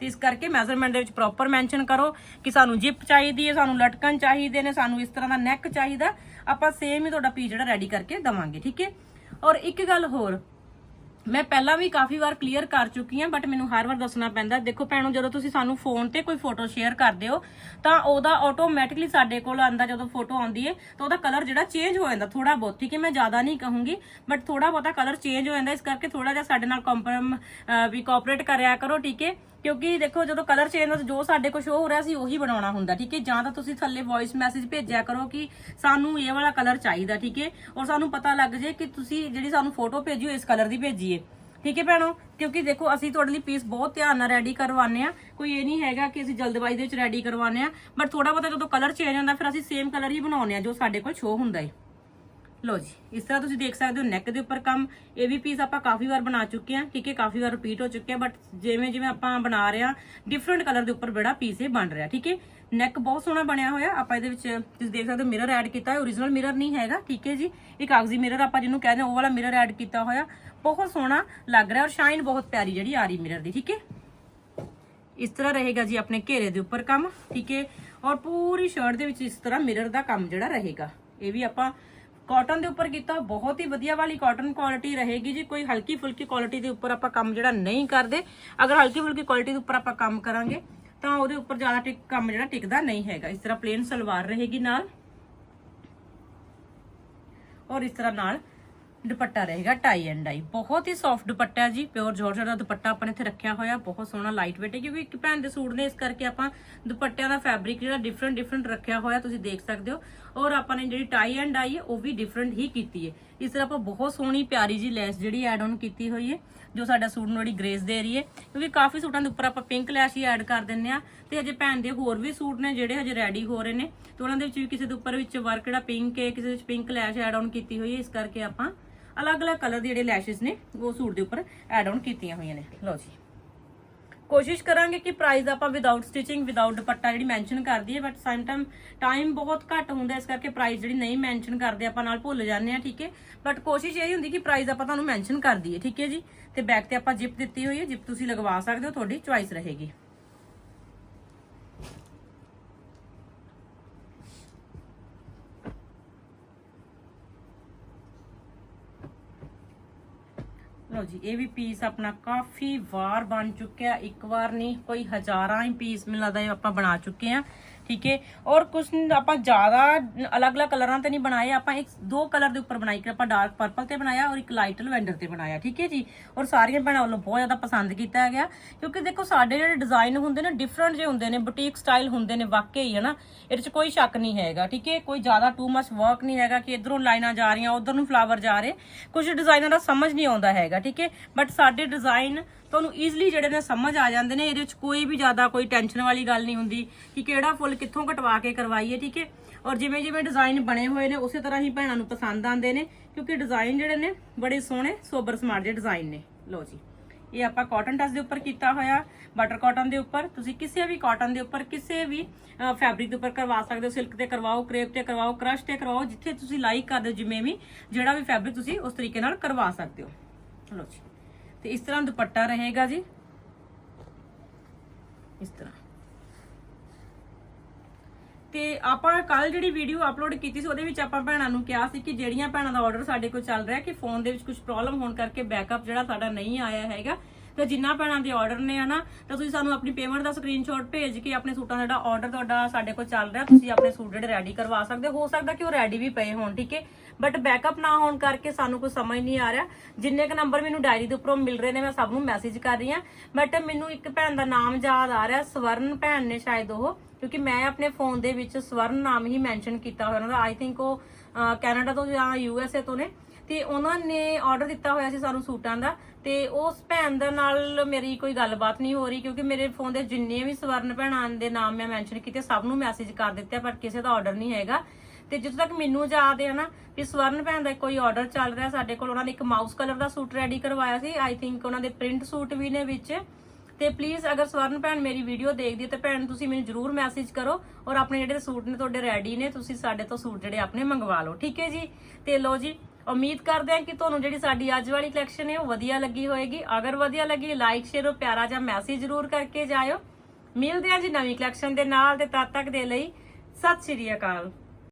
ਤੇ ਇਸ ਕਰਕੇ ਮੈਜ਼ਰਮੈਂਟ ਦੇ ਵਿੱਚ ਪ੍ਰੋਪਰ ਮੈਂਸ਼ਨ ਕਰੋ ਕਿ ਸਾਨੂੰ ਜਿਪ ਚਾਹੀਦੀ ਹੈ, ਸਾਨੂੰ ਲਟਕਣ ਚਾਹੀਦੇ ਨੇ, ਸਾਨੂੰ ਇਸ ਤਰ੍ਹਾਂ ਦਾ ਨੈਕ ਚਾਹੀਦਾ ਆਪਾਂ ਸੇਮ ਹੀ ਤੁਹਾਡਾ ਪੀਸ ਜਿਹੜਾ ਰੈਡੀ ਕਰਕੇ ਦਵਾਂਗੇ, ਠੀਕ ਹੈ? ਔਰ ਇੱਕ ਗੱਲ ਹੋਰ, ਮੈਂ ਪਹਿਲਾਂ ਵੀ ਕਾਫੀ ਵਾਰ ਕਲੀਅਰ ਕਰ ਚੁੱਕੀ ਹਾਂ ਬਟ ਮੈਨੂੰ ਹਰ ਵਾਰ ਦੱਸਣਾ ਪੈਂਦਾ, ਦੇਖੋ ਭੈਣੋ, ਜਦੋਂ ਤੁਸੀਂ ਸਾਨੂੰ ਫੋਨ ਤੇ ਕੋਈ ਫੋਟੋ ਸ਼ੇਅਰ ਕਰਦੇ ਹੋ, ਤਾਂ ਉਹਦਾ ਆਟੋਮੈਟਿਕਲੀ ਸਾਡੇ ਕੋਲ ਆਂਦਾ ਜਦੋਂ ਫੋਟੋ ਆਉਂਦੀ ਹੈ, ਤਾਂ ਉਹਦਾ ਕਲਰ ਜਿਹੜਾ ਚੇਂਜ ਹੋ ਜਾਂਦਾ ਥੋੜਾ ਬਹੁਤ, ਠੀਕ ਹੈ? ਮੈਂ ਜ਼ਿਆਦਾ ਨਹੀਂ ਕਹੂੰਗੀ ਬਟ ਥੋੜਾ ਬਹੁਤਾ ਕਲਰ ਚੇਂਜ ਹੋ ਜਾਂਦਾ, ਇਸ ਕਰਕੇ ਥੋੜਾ ਜਿਹਾ ਸਾਡੇ ਨਾਲ ਕੰਪਰਮ ਵੀ ਕੋਆਪਰੇਟ ਕਰਿਆ ਕਰੋ, ਠੀਕ ਹੈ? ਕਿਉਂਕਿ ਦੇਖੋ ਜਦੋਂ ਕਲਰ ਚੇਂਜ ਹੁੰਦਾ ਜੋ ਸਾਡੇ ਕੋਲ ਸ਼ੋ ਹੋ ਰਿਹਾ ਸੀ, ਉਹੀ ਬਣਾਉਣਾ ਹੁੰਦਾ, ਠੀਕ ਹੈ? ਜਾਂ ਤਾਂ ਤੁਸੀਂ ਥੱਲੇ ਵੌਇਸ ਮੈਸੇਜ ਭੇਜਿਆ ਕਰੋ ਕਿ ਸਾਨੂੰ ਇਹ ਵਾਲਾ ਕਲਰ ਚਾਹੀਦਾ, ਠੀਕ ਹੈ? ਔਰ ਸਾਨੂੰ ਪਤਾ ਲੱਗ ਜੇ ਕਿ ਤੁਸੀਂ ਜਿਹੜੀ ਸਾਨੂੰ ਫੋਟੋ ਭੇਜੀ ਹੋ ਇਸ ਕਲਰ ਦੀ ਭੇਜੀ ਹੈ ਠੀਕ ਹੈ ਭੈਣੋ? ਕਿਉਂਕਿ ਦੇਖੋ, ਅਸੀਂ ਤੁਹਾਡੇ ਲਈ ਪੀਸ ਬਹੁਤ ਧਿਆਨ ਨਾਲ ਰੈਡੀ ਕਰਵਾਉਂਦੇ ਆ ਕੋਈ ਇਹ ਨਹੀਂ ਹੈਗਾ ਕਿ ਅਸੀਂ ਜਲਦਬਾਜ਼ੀ ਦੇ ਵਿੱਚ ਰੈਡੀ ਕਰਵਾਉਂਦੇ ਆ ਬਟ ਥੋੜਾ ਬਹੁਤਾ ਜਦੋਂ ਕਲਰ ਚੇਂਜ ਹੁੰਦਾ, ਫਿਰ ਅਸੀਂ ਸੇਮ ਕਲਰ ਹੀ ਬਣਾਉਂਦੇ ਆ ਜੋ ਸਾਡੇ ਕੋਲ ਸ਼ੋ ਹੁੰਦਾ ਹੈ। ਲੋ ਜੀ, ਇਸ ਤਰ੍ਹਾਂ ਤੁਸੀਂ ਦੇਖ ਸਕਦੇ ਹੋ ਨੈਕ ਦੇ ਉੱਪਰ ਕੰਮ। ਇਹ ਵੀ ਪੀਸ ਆਪਾਂ ਕਾਫੀ ਵਾਰ ਬਣਾ ਚੁੱਕੇ ਆ ਠੀਕ ਹੈ, ਕਾਫੀ ਵਾਰ ਰਿਪੀਟ ਹੋ ਚੁੱਕੇ ਆ ਬਟ ਜਿਵੇਂ ਜਿਵੇਂ ਆਪਾਂ ਬਣਾ ਰਹੇ ਆ ਡਿਫਰੈਂਟ ਕਲਰ ਦੇ ਉੱਪਰ ਬੜਾ ਪੀਸ ਇਹ ਬਣ ਰਿਹਾ, ਠੀਕ ਹੈ। ਨੈਕ ਬਹੁਤ ਸੋਹਣਾ ਬਣਿਆ ਹੋਇਆ, ਆਪਾਂ ਇਹਦੇ ਵਿੱਚ ਤੁਸੀਂ ਦੇਖ ਸਕਦੇ ਹੋ ਮਿਰਰ ਐਡ ਕੀਤਾ ਹੈ ਓਰੀਜਨਲ ਮਿਰਰ ਨਹੀਂ ਹੈਗਾ, ਠੀਕ ਹੈ ਜੀ। ਇਹ ਕਾਗਜ਼ੀ ਮਿਰਰ ਆਪਾਂ ਜਿਹਨੂੰ ਕਹਿੰਦੇ ਉਹ ਵਾਲਾ ਮਿਰਰ ਐਡ ਕੀਤਾ ਹੋਇਆ। ਬਹੁਤ ਸੋਹਣਾ ਲੱਗ ਰਿਹਾ ਔਰ ਸ਼ਾਈਨ ਬਹੁਤ ਪਿਆਰੀ ਜਿਹੜੀ ਆ ਰਹੀ ਮਿਰਰ ਦੀ, ਠੀਕ ਹੈ। ਇਸ ਤਰ੍ਹਾਂ ਰਹੇਗਾ ਜੀ ਆਪਣੇ ਘੇਰੇ ਦੇ ਉੱਪਰ ਕੰਮ, ਠੀਕ ਹੈ। ਔਰ ਪੂਰੀ ਸ਼ਰਟ ਦੇ ਵਿੱਚ ਇਸ ਤਰ੍ਹਾਂ ਮਿਰਰ ਦਾ ਕੰਮ ਜਿਹੜਾ ਰਹੇਗਾ। ਇਹ ਵੀ ਆਪਾਂ ਕਾਟਨ ਦੇ ਉੱਪਰ ਕੀਤਾ ਬਹੁਤ ਹੀ ਵਧੀਆ ਵਾਲੀ ਕਾਟਨ ਕੁਆਲਿਟੀ ਰਹੇਗੀ ਜੀ। ਕੋਈ ਹਲਕੀ ਫੁਲਕੀ ਕੁਆਲਿਟੀ ਦੇ ਉੱਪਰ ਆਪਾਂ ਕੰਮ ਜਿਹੜਾ ਨਹੀਂ ਕਰਦੇ, ਅਗਰ ਹਲਕੀ ਫੁਲਕੀ ਕੁਆਲਿਟੀ ਦੇ ਉੱਪਰ ਆਪਾਂ ਕੰਮ ਕਰਾਂਗੇ, ਤਾਂ ਉਹਦੇ ਉੱਪਰ ਜ਼ਿਆਦਾ ਟਿਕ, ਕੰਮ ਜਿਹੜਾ ਟਿਕਦਾ ਨਹੀਂ ਹੈਗਾ। ਇਸ ਤਰ੍ਹਾਂ ਪਲੇਨ ਸਲਵਾਰ ਰਹੇਗੀ ਨਾਲ। ਔਰ ਇਸ ਤਰ੍ਹਾਂ ਨਾਲ ਦੁਪੱਟਾ ਰਹੇਗਾ ਟਾਈ ਐਂਡ ਡਾਈ ਬਹੁਤ ਹੀ ਸੌਫਟ ਦੁਪੱਟਾ ਜੀ ਪਿਓਰ ਜਾਰਜਟ ਦਾ ਦੁਪੱਟਾ ਆਪਾਂ ਨੇ ਇੱਥੇ ਰੱਖਿਆ ਹੋਇਆ, ਬਹੁਤ ਸੋਹਣਾ ਲਾਈਟ ਵੇਟ ਹੈ, ਕਿਉਂਕਿ ਇੱਕ ਭੈਣ ਦੇ ਸੂਟ ਨੇ, ਇਸ ਕਰਕੇ ਆਪਾਂ ਦੁਪੱਟਿਆਂ ਦਾ ਫੈਬਰਿਕ ਜਿਹੜਾ ਡਿਫਰੈਂਟ ਡਿਫਰੈਂਟ ਰੱਖਿਆ ਹੋਇਆ, ਤੁਸੀਂ ਦੇਖ ਸਕਦੇ ਹੋ। ਔਰ ਆਪਾਂ ਨੇ ਜਿਹੜੀ ਟਾਈ ਐਂਡ ਡਾਈ ਹੈ, ਉਹ ਵੀ ਡਿਫਰੈਂਟ ਹੀ ਕੀਤੀ ਹੈ। ਇਸ ਤਰ੍ਹਾਂ ਆਪਾਂ ਬਹੁਤ ਸੋਹਣੀ ਪਿਆਰੀ ਜੀ ਲੈਸ ਜਿਹੜੀ ਐਡ ਆਨ ਕੀਤੀ ਹੋਈ ਹੈ, ਜੋ ਸਾਡਾ ਸੂਟ ਨੂੰ ਜਿਹੜੀ ਗ੍ਰੇਸ ਦੇ ਰਹੀ ਹੈ। ਕਿਉਂਕਿ ਕਾਫੀ ਸੂਟਾਂ ਦੇ ਉੱਪਰ ਆਪਾਂ ਪਿੰਕ ਲੈਸ਼ ਹੀ ਐਡ ਕਰ ਦਿੰਨੇ ਆ ਤੇ ਅਜੇ ਭੈਣ ਦੇ ਹੋਰ ਵੀ ਸੂਟ ਨੇ, ਜਿਹੜੇ ਹਜੇ ਰੈਡੀ ਹੋ ਰਹੇ ਨੇ। ਤੇ ਉਹਨਾਂ ਦੇ ਵਿੱਚ ਵੀ ਕਿਸੇ ਦੇ ਉੱਪਰ ਵਿੱਚ ਵਰਕ ਜਿਹੜਾ ਪਿੰਕ ਹੈ, ਕਿਸੇ ਵਿੱਚ ਪਿੰਕ ਲੈਸ਼ ਐਡ ਆਨ ਕੀਤੀ ਹੋਈ ਹੈ, ਇਸ ਕਰਕੇ ਆਪਾਂ ਅਲੱਗ-ਅਲੱਗ ਕਲਰ ਦੇ ਜਿਹੜੇ ਲੈਸ਼ਸ ਨੇ, ਉਹ ਸੂਟ ਦੇ ਉੱਪਰ ਐਡ ਆਨ ਕੀਤੀਆਂ ਹੋਈਆਂ ਨੇ। ਲਓ ਜੀ। ਕੋਸ਼ਿਸ਼ ਕਰਾਂਗੇ ਕਿ ਪ੍ਰਾਈਸ ਆਪਾਂ ਵਿਦਆਊਟ ਸਟਿਚਿੰਗ ਵਿਦਆਊਟ ਦੁਪੱਟਾ ਜਿਹੜੀ ਮੈਂਸ਼ਨ ਕਰਦੀ ਹੈ ਬਟ ਸਮ ਟਾਈਮ ਟਾਈਮ ਬਹੁਤ ਘੱਟ ਹੁੰਦਾ, ਇਸ ਕਰਕੇ ਪ੍ਰਾਈਸ ਜਿਹੜੀ ਨਹੀਂ ਮੈਂਸ਼ਨ ਕਰਦੇ, ਆਪਾਂ ਨਾਲ ਭੁੱਲ ਜਾਂਦੇ ਆ ਠੀਕ ਹੈ? ਬਟ ਕੋਸ਼ਿਸ਼ ਇਹ ਹੁੰਦੀ ਕਿ ਪ੍ਰਾਈਸ ਆਪਾਂ ਤੁਹਾਨੂੰ ਮੈਂਸ਼ਨ ਕਰ ਦਈਏ, ਠੀਕ ਹੈ ਜੀ? ਤੇ ਬੈਕ ਤੇ ਆਪਾਂ ਜਿਪ ਦਿੱਤੀ ਹੋਈ ਹੈ ਜਿਪ ਤੁਸੀਂ ਲਗਵਾ ਸਕਦੇ ਹੋ, ਤੁਹਾਡੀ ਚੁਆਇਸ ਰਹੇਗੀ। ਲਓ ਜੀ, ਇਹ ਵੀ ਪੀਸ ਆਪਣਾ ਕਾਫੀ ਵਾਰ ਬਣ ਚੁੱਕਿਆ। ਇੱਕ ਵਾਰ ਨਹੀਂ, ਕੋਈ ਹਜ਼ਾਰਾਂ ਹੀ ਪੀਸ ਮੈਨੂੰ ਲੱਗਦਾ ਆਪਾਂ ਬਣਾ ਚੁੱਕੇ ਆ ਠੀਕ ਹੈ? ਔਰ ਕੁਝ ਆਪਾਂ ਜ਼ਿਆਦਾ ਅਲੱਗ-ਅਲੱਗ ਕਲਰਾਂ ਤੇ ਨਹੀਂ ਬਣਾਏ, ਆਪਾਂ ਇੱਕ, ਦੋ ਕਲਰ ਦੇ ਉੱਪਰ ਬਣਾਈ ਕਿ ਆਪਾਂ ਡਾਰਕ ਪਰਪਲ ਤੇ ਬਣਾਇਆ ਔਰ ਇੱਕ ਲਾਈਟ ਲਵੈਂਡਰ ਤੇ ਬਣਾਇਆ, ਠੀਕ ਹੈ ਜੀ? ਔਰ ਸਾਰੀਆਂ ਭੈਣਾਂ ਵੱਲੋਂ ਬਹੁਤ ਜ਼ਿਆਦਾ ਪਸੰਦ ਕੀਤਾ ਗਿਆ, ਕਿਉਂਕਿ ਦੇਖੋ ਸਾਡੇ ਜਿਹੜੇ ਡਿਜ਼ਾਈਨ ਹੁੰਦੇ ਨੇ ਡਿਫਰੈਂਟ ਜੇ ਹੁੰਦੇ ਨੇ ਬੁਟੀਕ ਸਟਾਈਲ ਹੁੰਦੇ ਨੇ, ਵਾਕਈ ਹੈ ਨਾ ਇਹਦੇ 'ਚ ਕੋਈ ਸ਼ੱਕ ਨਹੀਂ ਹੈਗਾ, ਠੀਕ ਹੈ? ਕੋਈ ਜ਼ਿਆਦਾ ਟੂ ਮਚ ਵਰਕ ਨਹੀਂ ਹੈਗਾ ਕਿ ਇਧਰੋਂ ਲਾਈਨਾਂ ਜਾ ਰਹੀਆਂ, ਉਧਰ ਨੂੰ ਫਲਾਵਰ ਜਾ ਰਹੇ ਕੁਝ ਡਿਜ਼ਾਈਨਰ ਦਾ ਸਮਝ ਨਹੀਂ ਆਉਂਦਾ ਹੈਗਾ, ਠੀਕ ਹੈ? ਬਟ ਸਾਡੇ ਡਿਜ਼ਾਈਨ ਤੁਹਾਨੂੰ ਈਜ਼ੀਲੀ ਜਿਹੜੇ ਨੇ ਸਮਝ ਆ ਜਾਂਦੇ ਨੇ, ਇਹਦੇ ਵਿੱਚ ਕੋਈ ਵੀ ਜ਼ਿਆਦਾ ਕੋਈ ਟੈਨਸ਼ਨ ਵਾਲੀ ਗੱਲ ਨਹੀਂ ਹੁੰਦੀ ਕਿ ਕਿਹੜਾ ਫੁੱਲ ਕਿੱਥੋਂ ਕਟਵਾ ਕੇ ਕਰਵਾਈਏ, ਠੀਕ ਹੈ? ਔਰ ਜਿਵੇਂ ਜਿਵੇਂ ਡਿਜ਼ਾਈਨ ਬਣੇ ਹੋਏ ਨੇ, ਉਸੇ ਤਰ੍ਹਾਂ ਹੀ ਭੈਣਾਂ ਨੂੰ ਪਸੰਦ ਆਉਂਦੇ ਨੇ, ਕਿਉਂਕਿ ਡਿਜ਼ਾਈਨ ਜਿਹੜੇ ਨੇ, ਬੜੇ ਸੋਹਣੇ ਸੋਬਰ ਸਮਾਰਟ ਜਿਹੇ ਡਿਜ਼ਾਈਨ ਨੇ। ਲਓ ਜੀ, ਇਹ ਆਪਾਂ ਕਾਟਨ ਟਸ ਦੇ ਉੱਪਰ ਕੀਤਾ ਹੋਇਆ ਬਟਰ ਕਾਟਨ ਦੇ ਉੱਪਰ। ਤੁਸੀਂ ਕਿਸੇ ਵੀ ਕਾਟਨ ਦੇ ਉੱਪਰ, ਕਿਸੇ ਵੀ ਫੈਬਰਿਕ ਦੇ ਉੱਪਰ ਕਰਵਾ ਸਕਦੇ ਹੋ। ਸਿਲਕ ਤੇ ਕਰਵਾਓ ਕ੍ਰੇਪ ਤੇ ਕਰਵਾਓ ਕਰਸ਼ ਤੇ ਕਰਵਾਓ, ਜਿੱਥੇ ਤੁਸੀਂ ਲਾਈਕ ਕਰਦੇ ਹੋ, ਜਿਵੇਂ ਵੀ, ਜਿਹੜਾ ਵੀ ਫੈਬਰਿਕ ਤੁਸੀਂ ਉਸ ਤਰੀਕੇ ਨਾਲ ਕਰਵਾ ਸਕਦੇ ਹੋ। ਲਓ ਜੀ, ਤੇ ਇਸ ਤਰ੍ਹਾਂ ਦੁਪੱਟਾ ਰਹੇਗਾ ਜੀ। ਇਸ ਤਰ੍ਹਾਂ। ਤੇ ਆਪਾਂ ਕੱਲ ਜਿਹੜੀ ਵੀਡੀਓ ਅਪਲੋਡ ਕੀਤੀ ਸੀ, ਉਹਦੇ ਵਿੱਚ ਆਪਾਂ ਭੈਣਾਂ ਨੂੰ ਕਿਹਾ ਸੀ ਕਿ ਜਿਹੜੀਆਂ ਭੈਣਾਂ ਦਾ ਆਰਡਰ ਸਾਡੇ ਕੋਲ ਚੱਲ ਰਿਹਾ ਕਿ ਫੋਨ ਦੇ ਵਿੱਚ ਕੁਝ ਪ੍ਰੋਬਲਮ ਹੋਣ ਕਰਕੇ ਬੈਕਅਪ ਜਿਹੜਾ ਸਾਡਾ ਨਹੀਂ ਆਇਆ ਹੈਗਾ ਤੇ ਜਿੰਨਾ ਭੈਣਾਂ ਦੇ ਆਰਡਰ ਨੇ ਹਨਾ, ਤਾਂ ਤੁਸੀਂ ਸਾਨੂੰ ਆਪਣੀ ਪੇਮੈਂਟ ਦਾ ਸਕਰੀਨਸ਼ਾਟ ਭੇਜ ਕੇ ਆਪਣੇ ਸੂਟਾਂ ਦਾ ਜਿਹੜਾ ਆਰਡਰ ਤੁਹਾਡਾ ਸਾਡੇ ਕੋਲ ਚੱਲ ਰਿਹਾ, ਤੁਸੀਂ ਆਪਣੇ ਸੂਟ ਜਿਹੜੇ ਰੈਡੀ ਕਰਵਾ ਸਕਦੇ ਹੋ। ਸਕਦਾ ਕਿ ਉਹ ਰੈਡੀ ਵੀ ਪਏ ਹੋਣ, ਠੀਕ ਹੈ? ਬਟ ਬੈਕਅਪ ਨਾ ਹੋਣ ਕਰਕੇ ਸਾਨੂੰ ਕੁਝ ਸਮਝ ਨਹੀਂ ਆ ਰਿਹਾ। ਜਿੰਨੇ ਕ ਨੰਬਰ ਮੈਨੂੰ ਡਾਇਰੀ ਦੇ ਉੱਪਰੋਂ ਮਿਲ ਰਹੇ ਨੇ, ਮੈਂ ਸਭ ਨੂੰ ਮੈਸੇਜ ਕਰ ਰਹੀ ਹਾਂ। ਬਟ ਮੈਨੂੰ ਇੱਕ ਭੈਣ ਦਾ ਨਾਮ ਯਾਦ ਆ ਰਿਹਾ, ਸਵਰਨ ਭੈਣ ਨੇ ਸ਼ਾਇਦ ਉਹ, ਕਿਉਂਕਿ ਮੈਂ ਆਪਣੇ ਫੋਨ ਦੇ ਵਿੱਚ ਸਵਰਨ ਨਾਮ ਹੀ ਮੈਂਸ਼ਨ ਕੀਤਾ ਹੋਇਆ ਉਹਨਾਂ ਦਾ। ਆਈ ਥਿੰਕ ਉਹ ਕੈਨੇਡਾ ਤੋਂ ਜਾਂ ਯੂ ਐਸ ਏ ਤੋਂ ਨੇ। ਤੇ ਉਹਨਾਂ ਨੇ ਆਰਡਰ ਦਿੱਤਾ ਹੋਇਆ ਸੀ ਸਾਨੂੰ ਸੂਟਾਂ ਦਾ। ਤੇ ਉਸ ਭੈਣ ਦੇ ਨਾਲ ਮੇਰੀ ਕੋਈ ਗੱਲਬਾਤ ਨਹੀਂ ਹੋ ਰਹੀ ਕਿਉਂਕਿ ਮੇਰੇ ਫੋਨ ਦੇ ਜਿੰਨੇ ਵੀ ਸਵਰਨ ਭੈਣਾਂ ਦੇ ਨਾਮ ਮੈਂ ਮੈਂਸ਼ਨ ਕੀਤੇ, ਸਭ ਨੂੰ ਮੈਸੇਜ ਕਰ ਦਿੱਤੇ ਪਰ ਕਿਸੇ ਦਾ ਆਰਡਰ ਨਹੀਂ ਹੈਗਾ। ਤੇ ਜਿੱਥੋਂ ਤੱਕ ਮੈਨੂੰ ਯਾਦ ਹੈ ਨਾ ਵੀ ਸਵਰਨ ਭੈਣ ਦਾ ਕੋਈ ਆਰਡਰ ਚੱਲ ਰਿਹਾ ਸਾਡੇ ਕੋਲ, ਉਹਨਾਂ ਨੇ ਇੱਕ ਮਾਊਸ ਕਲਰ ਦਾ ਸੂਟ ਰੈਡੀ ਕਰਵਾਇਆ ਸੀ ਆਈ ਥਿੰਕ ਉਹਨਾਂ ਦੇ ਪ੍ਰਿੰਟ ਸੂਟ ਵੀ ਨੇ ਵਿੱਚ। ਤੇ ਪਲੀਜ਼ ਅਗਰ ਸਵਰਨ ਭੈਣ ਮੇਰੀ ਵੀਡੀਓ ਦੇਖਦੀ ਹੈ ਤੇ ਭੈਣ, ਤੁਸੀਂ ਮੈਨੂੰ ਜਰੂਰ ਮੈਸੇਜ ਕਰੋ ਔਰ ਆਪਣੇ ਜਿਹੜੇ ਸੂਟ ਨੇ ਤੁਹਾਡੇ ਰੈਡੀ ਨੇ, ਤੁਸੀਂ ਸਾਡੇ ਤੋਂ ਸੂਟ ਜਿਹੜੇ ਆਪਣੇ ਮੰਗਵਾ ਲਓ। ਠੀਕ ਹੈ ਜੀ? ਤੇ ਲੋ ਜੀ ਉਮੀਦ ਕਰਦੇ ਹਾਂ ਕਿ ਤੁਹਾਨੂੰ ਜਿਹੜੀ ਸਾਡੀ ਅੱਜ ਵਾਲੀ ਕਲੈਕਸ਼ਨ ਹੈ, ਉਹ ਵਧੀਆ ਲੱਗੀ ਹੋਏਗੀ। ਅਗਰ ਵਧੀਆ ਲੱਗੀ ਲਾਈਕ ਸ਼ੇਅਰ ਔਰ ਪਿਆਰਾ ਜਾਂ ਮੈਸੇਜ ਜਰੂਰ ਕਰਕੇ ਜਾਇਓ। ਮਿਲਦੇ ਹਾਂ ਜੀ ਨਵੀਂ ਕਲੈਕਸ਼ਨ ਦੇ ਨਾਲ ਤੇ ਤਦ ਤੱਕ ਦੇ ਲਈ ਸਤਿ ਸ਼੍ਰੀ ਅਕਾਲ।